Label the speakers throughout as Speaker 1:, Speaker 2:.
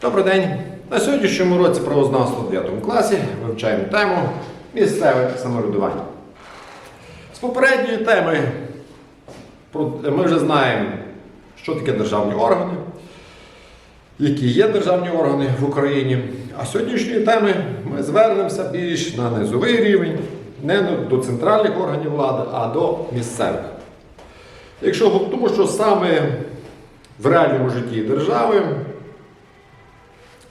Speaker 1: Добрий день. На сьогоднішньому році правознавства в 9 класі вивчаємо тему місцеве самоврядування. З попередньої теми ми вже знаємо, що таке державні органи, які є державні органи в Україні. А з сьогоднішньої теми ми звернемося більш на низовий рівень, не до центральних органів влади, а до місцевих. Якщо, тому що саме в реальному житті держави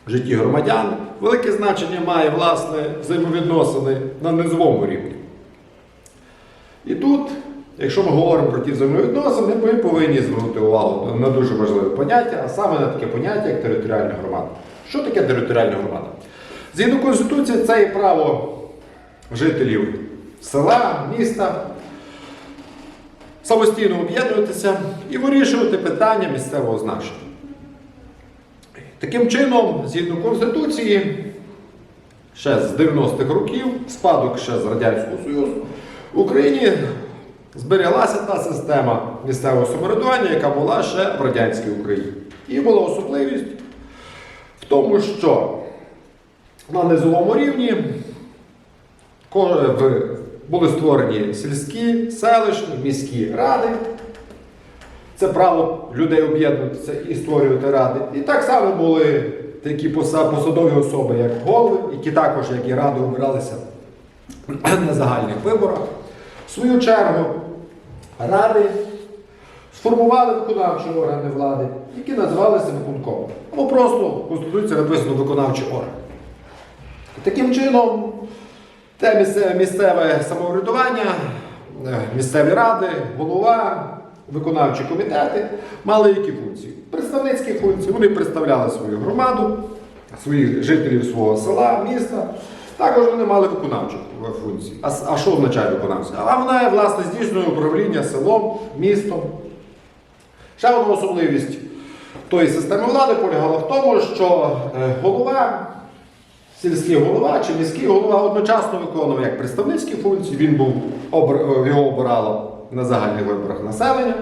Speaker 1: житті громадян велике значення має власне взаємовідносини на низовому рівні. І тут, якщо ми говоримо про ті взаємовідносини, ми повинні звернути увагу на дуже важливе поняття, а саме на таке поняття, як територіальна громада. Що таке територіальна громада? Згідно Конституції, це є право жителів села, міста самостійно об'єднуватися і вирішувати питання місцевого значення. Таким чином, згідно Конституції, ще з 90-х років, спадок ще з Радянського Союзу, в Україні зберігалася та система місцевого самоврядування, яка була ще в радянській Україні. І була особливість в тому, що на низовому рівні були створені сільські, селищні, міські ради. Це право людей об'єднуватися і створювати ради. І так само були такі посадові особи, як голови, які також, як і ради, обиралися на загальних виборах. В свою чергу ради сформували виконавчі органи влади, які називалися виконкомом. Або просто в Конституції написано виконавчі органи. Таким чином, те місцеве, місцеве самоврядування, е, місцеві ради, голова, виконавчі комітети мали які функції? Представницькі функції. Вони представляли свою громаду, своїх жителів свого села, міста. Також вони мали виконавчі функції. А, а що означає виконавця? А вона, власне, здійснює управління селом, містом. Ще одна особливість тої системи влади полягала в тому, що е, голова сільський голова чи міський голова одночасно виконував як представницькі функції, він був його обирало на загальних виборах населення.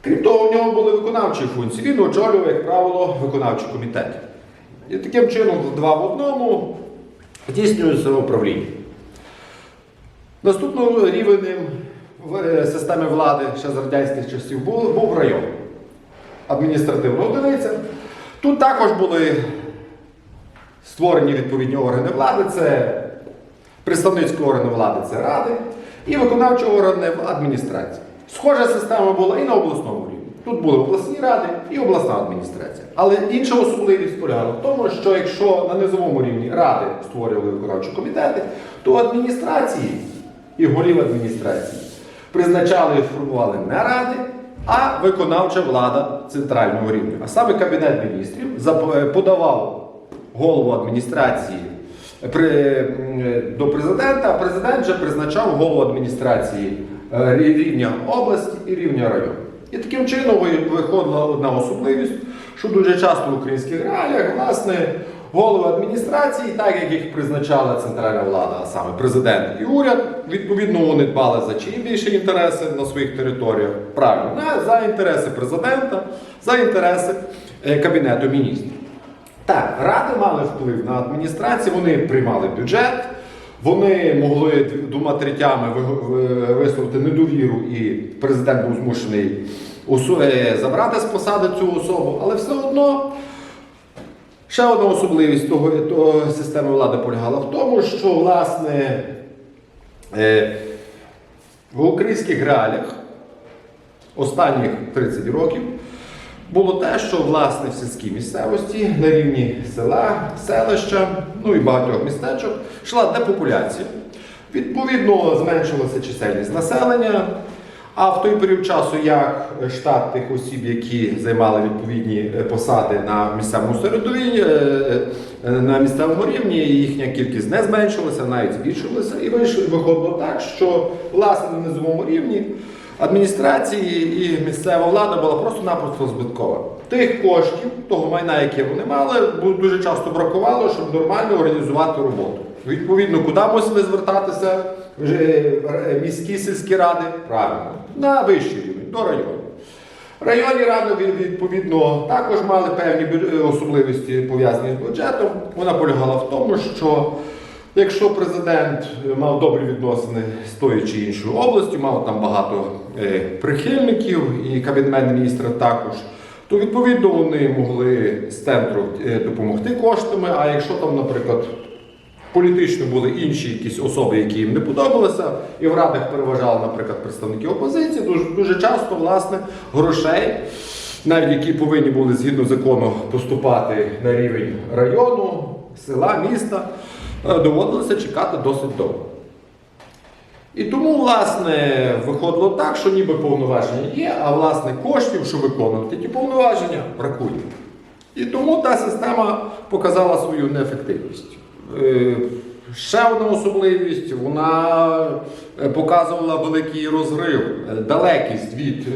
Speaker 1: Крім того, в нього були виконавчі функції. Він очолював, як правило, виконавчі комітети. І таким чином, два в одному здійснюється управління. Наступним рівнем системи влади ще з радянських часів був, був район. Адміністративна одиниця. Тут також були створені відповідні органи влади, це представницькі органи влади це ради, і виконавчі органи в адміністрації. Схожа система була і на обласному рівні. Тут були обласні ради і обласна адміністрація. Але інша особливість полягала в тому, що якщо на низовому рівні ради створювали виконавчі комітети, то адміністрації і голів адміністрації призначали і формували не ради, а виконавча влада центрального рівня. А саме Кабінет міністрів подавав голову адміністрації при, до президента, а президент вже призначав голову адміністрації е, рівня області і рівня району. І таким чином виходила одна особливість, що дуже часто в українських реаліях, власне, голови адміністрації, так як їх призначала центральна влада, а саме президент і уряд, відповідно, вони дбали за чиї більше інтереси на своїх територіях. Правильно, за інтереси президента, за інтереси е, Кабінету міністрів. Так, ради мали вплив на адміністрацію, вони приймали бюджет, вони могли двома третями ви- ви- висловити недовіру, і президент був змушений е, забрати з посади цю особу, але все одно. Ще одна особливість того, того системи влади полягала в тому, що власне е, в українських реаліях останніх 30 років було те, що власне в сільській місцевості на рівні села, селища, ну і багатьох містечок йшла депопуляція. Відповідно, зменшилася чисельність населення. А в той період часу, як штат тих осіб, які займали відповідні е, посади на місцевому середові, е, е, на місцевому рівні, їхня кількість не зменшилася, навіть збільшилася. І виходило так, що власне на низовому рівні адміністрації і місцева влада була просто-напросто збиткова. Тих коштів, того майна, яке вони мали, дуже часто бракувало, щоб нормально організувати роботу. Відповідно, куди мусили звертатися е, міські сільські ради? Правильно, на вищий рівень, до району. Районні ради відповідно також мали певні е, особливості пов'язані з бюджетом. Вона полягала в тому, що якщо президент е, мав добрі відносини з тою чи іншою областю, мав там багато е, прихильників і кабінет міністра також, то відповідно вони могли з центру е, допомогти коштами. А якщо там, наприклад, політично були інші якісь особи, які їм не подобалися, і в радах переважали, наприклад, представники опозиції. Дуже, дуже часто, власне, грошей, навіть які повинні були згідно закону поступати на рівень району, села, міста, е, доводилося чекати досить довго. І тому, власне, виходило так, що ніби повноваження є, а власне коштів, щоб виконувати ті повноваження, бракує. І тому та система показала свою неефективність. Е, Ще одна особливість, вона е, показувала великий розрив, е, далекість від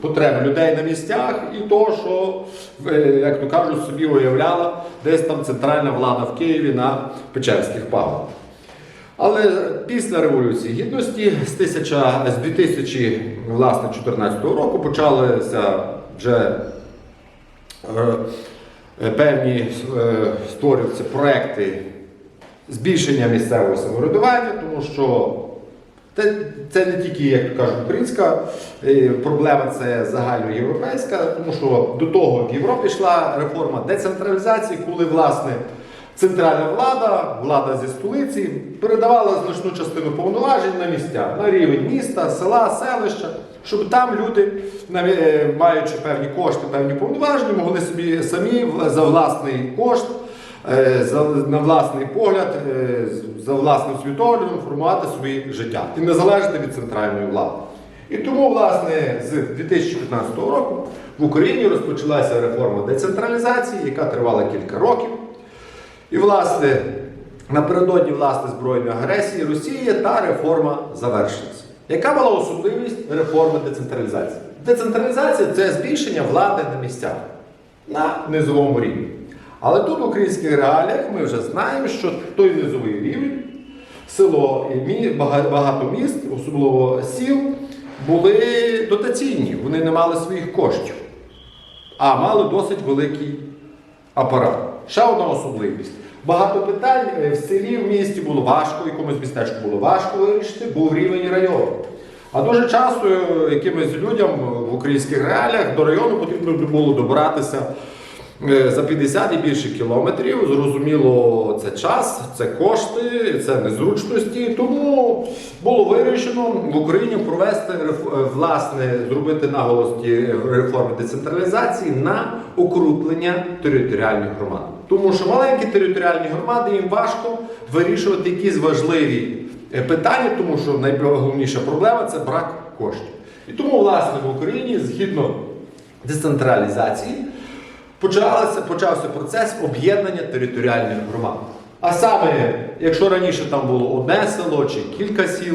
Speaker 1: потреб людей на місцях і того, що, як то кажуть, собі уявляла десь там центральна влада в Києві на Печерських пагорбах. Але після Революції Гідності з, 1000, з 2014 року почалися вже е, е, певні е, створюються проекти збільшення місцевого самоврядування, тому що це, не тільки, як кажуть, українська проблема, це загальноєвропейська, тому що до того в Європі йшла реформа децентралізації, коли власне центральна влада, влада зі столиці, передавала значну частину повноважень на місця, на рівень міста, села, селища, щоб там люди, е, маючи певні кошти, певні повноваження, могли собі самі за власний кошт. е, на власний погляд, е, за власним світоглядом формувати своє життя і не залежати від центральної влади. І тому, власне, з 2015 року в Україні розпочалася реформа децентралізації, яка тривала кілька років. І, власне, напередодні власне збройної агресії Росії та реформа завершилася. Яка була особливість реформи децентралізації? Децентралізація це збільшення влади на місцях на низовому рівні. Але тут в українських реаліях ми вже знаємо, що той низовий рівень, село і багато міст, особливо сіл, були дотаційні, вони не мали своїх коштів, а мали досить великий апарат. Ще одна особливість. Багато питань е, в селі, в місті було важко, якомусь містечку було важко вирішити, був рівень району. А дуже часто е, якимось людям в українських реаліях до району потрібно було добиратися е, за 50 і більше кілометрів. Зрозуміло, це час, це кошти, це незручності. Тому було вирішено в Україні провести е, власне, зробити наголос реформи децентралізації на укрупнення територіальних громад. Тому що маленькі територіальні громади їм важко вирішувати якісь важливі е, питання, тому що найголовніша проблема це брак коштів. І тому, власне, в Україні згідно децентралізації почалося, почався процес об'єднання територіальних громад. А саме, якщо раніше там було одне село чи кілька сіл,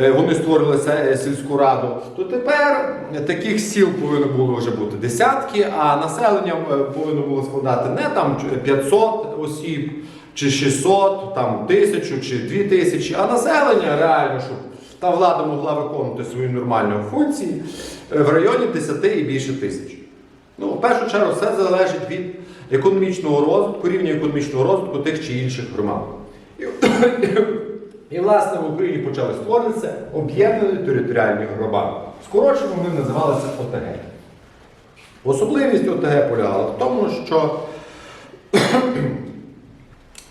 Speaker 1: е, вони створили сільську раду, то тепер таких сіл повинно було вже бути десятки, а населення е, повинно було складати не там 500 осіб чи 600, там тисячу чи 2000, а населення реально, щоб та влада могла виконувати свої нормальні функції е, в районі 10 і більше тисяч. Ну, в першу чергу, все залежить від економічного розвитку, рівня економічного розвитку тих чи інших громад. І, і власне в Україні почали створитися об'єднані територіальні громади. Скорочено вони називалися ОТГ. Особливість ОТГ полягала в тому, що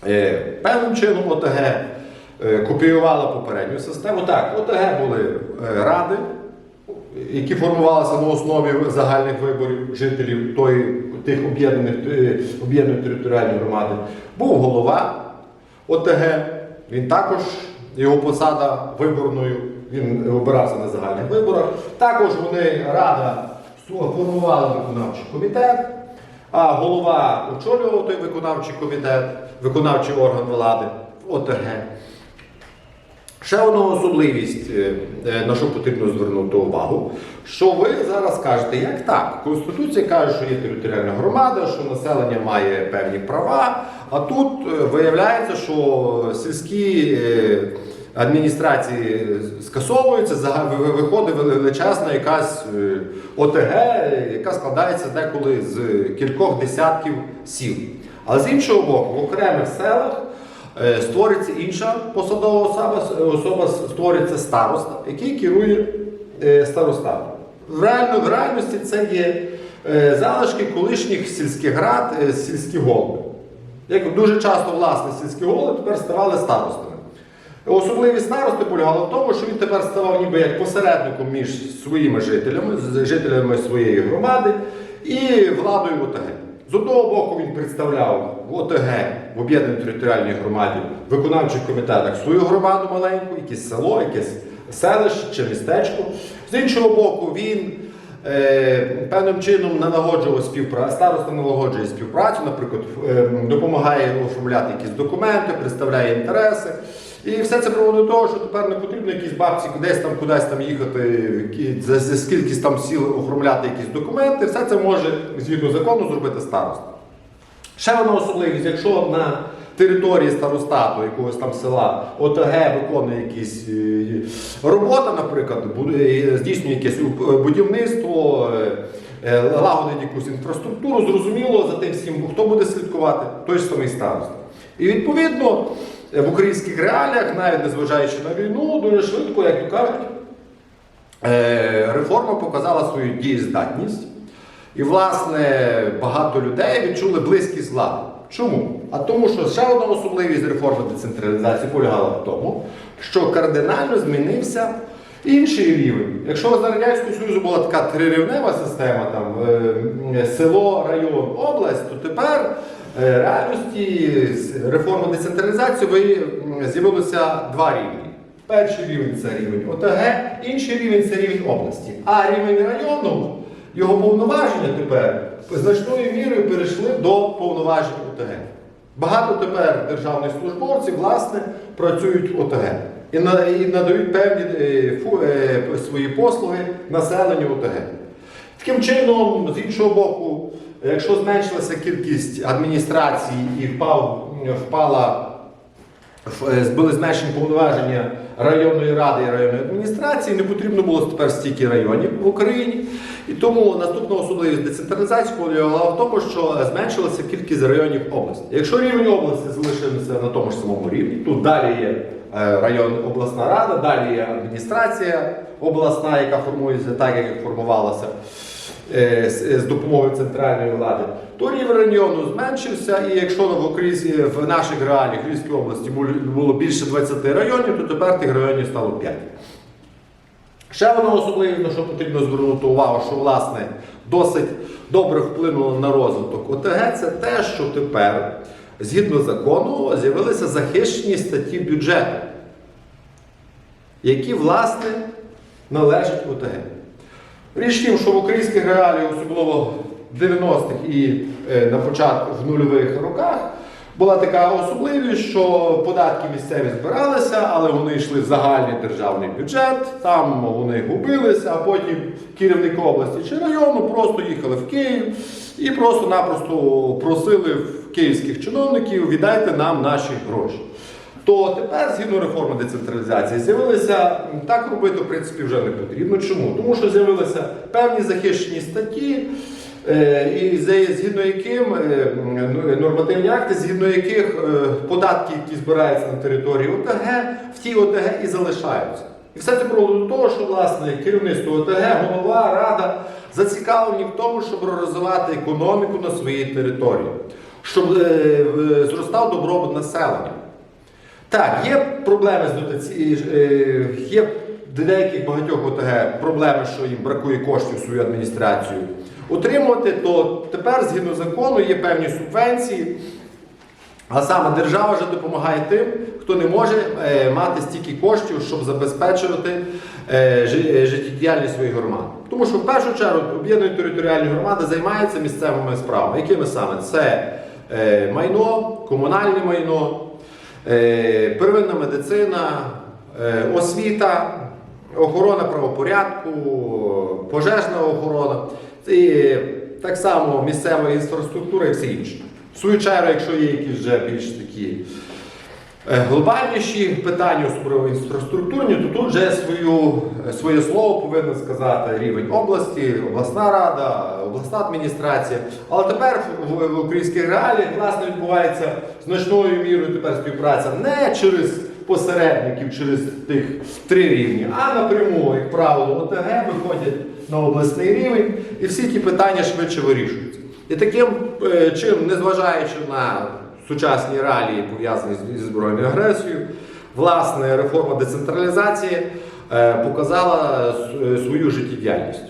Speaker 1: е, певним чином ОТГ е, копіювала попередню систему. Так, ОТГ були е, ради, які формувалися на основі загальних виборів жителів тої, тих об'єднаних е, об'єднаної територіальної громади, був голова ОТГ. Він також, його посада виборною, він обирався на загальних виборах. Також вони рада формувала виконавчий комітет, а голова очолював той виконавчий комітет, виконавчий орган влади ОТГ. Ще одна особливість, е, е, на що потрібно звернути увагу, що ви зараз кажете, як так? Конституція каже, що є територіальна громада, що населення має певні права, а тут е, виявляється, що сільські адміністрації скасовуються, виходить величезна якась ОТГ, яка складається деколи з кількох десятків сіл. Але з іншого боку, в окремих селах створиться інша посадова особа, особа створиться староста, який керує е, старостатом. Реально, в реальності це є е, залишки колишніх сільських рад, е, сільські голови. Як дуже часто власне сільські голови тепер ставали старостами. Особливість старости полягала в тому, що він тепер ставав ніби як посередником між своїми жителями, жителями своєї громади і владою ОТГ. З одного боку він представляв в ОТГ в об'єднаній територіальній громаді виконавчих комітетах свою громаду маленьку, якесь село, якесь селище чи містечко. З іншого боку, він е, певним чином налагоджував співпрацю, староста налагоджує співпрацю, наприклад, е, допомагає оформляти якісь документи, представляє інтереси. І все це приводить до того, що тепер не потрібно якісь бабці десь там кудись там їхати, за, за скількись там сіл оформляти якісь документи. Все це може згідно закону зробити староста. Ще одна особливість, якщо на території старостату якогось там села ОТГ виконує якісь е, робота, наприклад, здійснює якесь е, будівництво, е, е, лагодить якусь інфраструктуру, зрозуміло за тим всім, хто буде слідкувати, той ж самий староста. І відповідно е, в українських реаліях, навіть незважаючи на війну, дуже швидко, як то кажуть, е, реформа показала свою дієздатність. І, власне, багато людей відчули близькість влади. Чому? А тому, що ще одна особливість реформи децентралізації полягала в тому, що кардинально змінився інший рівень. Якщо за Радянського Союзу була така трирівнева система, там, е, село, район, область, то тепер реальності реформи децентралізації ви, з'явилося два рівні. Перший рівень це рівень ОТГ, інший рівень це рівень області. А рівень району, його повноваження тепер значною мірою перейшли до повноважень ОТГ. Багато тепер державних службовців власне працюють в ОТГ і, надають певні е, е, свої послуги населенню ОТГ. Таким чином, з іншого боку, якщо зменшилася кількість адміністрацій і впав, впала е, були зменшені повноваження районної ради і районної адміністрації, не потрібно було тепер стільки районів в Україні. І тому наступна особливість децентралізації полягала в тому, що зменшилася кількість районів області. Якщо рівень області залишився на тому ж самому рівні, тут далі є е, район обласна рада, далі є адміністрація обласна, яка формується так, як формувалася з з допомогою центральної влади, то рівень району зменшився, і якщо в Україні в наших реаліях Львівській області було більше 20 районів, то тепер тих районів стало 5. Ще одна особливість, на що потрібно звернути увагу, що власне досить добре вплинуло на розвиток ОТГ, це те, що тепер, згідно закону, з'явилися захищені статті бюджету, які, власне, належать ОТГ. Річ в тім, що в українських реаліях, особливо в 90-х і е, на початку в нульових роках, була така особливість, що податки місцеві збиралися, але вони йшли в загальний державний бюджет, там вони губилися, а потім керівник області чи району просто їхали в Київ і просто-напросто просили в київських чиновників віддайте нам наші гроші. То тепер, згідно реформи децентралізації, з'явилися так робити, в принципі, вже не потрібно. Чому? Тому що з'явилися певні захищені статті, е, і згідно яким е, ну, нормативні акти, згідно яких е, податки, які збираються на території ОТГ, в тій ОТГ і залишаються. І все це приводить до того, що власне керівництво ОТГ, голова, рада зацікавлені в тому, щоб розвивати економіку на своїй території, щоб зростав добробут населення. Так, є проблеми з дотацією, є в деяких багатьох ОТГ проблеми, що їм бракує коштів в свою адміністрацію. Отримувати, то тепер, згідно закону, є певні субвенції, а саме держава вже допомагає тим, хто не може е, мати стільки коштів, щоб забезпечувати е, жи- е, життєдіяльність своїх громад. Тому що в першу чергу об'єднані територіальні громади займаються місцевими справами. Якими саме? Це е, майно, комунальне майно, е, первинна медицина, е, освіта, охорона правопорядку, пожежна охорона. І так само місцева інфраструктура і все інше. В свою чергу, якщо є якісь вже більш такі е, глобальніші питання, особливо інфраструктурні, то тут вже свою, своє слово повинен сказати рівень області, обласна рада, обласна адміністрація. Але тепер в, в українських реаліях власне відбувається значною мірою тепер співпраця не через посередників, через тих три рівні, а напряму, як правило, ОТГ виходять на обласний рівень і всі ті питання швидше вирішуються. І таким е, чином, незважаючи на сучасні реалії, пов'язані зі збройною агресією, власне, реформа децентралізації е, показала е, свою життєдіяльність.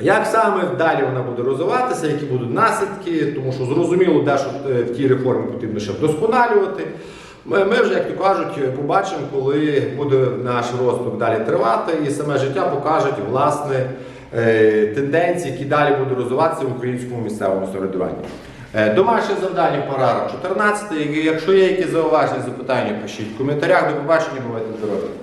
Speaker 1: Як саме далі вона буде розвиватися, які будуть наслідки, тому що зрозуміло, де що е, в тій реформі потрібно ще вдосконалювати. Ми, ми вже, як то кажуть, побачимо, коли буде наш розвиток далі тривати, і саме життя покаже власне тенденції, які далі будуть розвиватися в українському місцевому самоврядуванні. Е, Домашнє завдання параграф 14. Якщо є якісь зауваження, запитання, пишіть в коментарях. До побачення, бувайте здорові.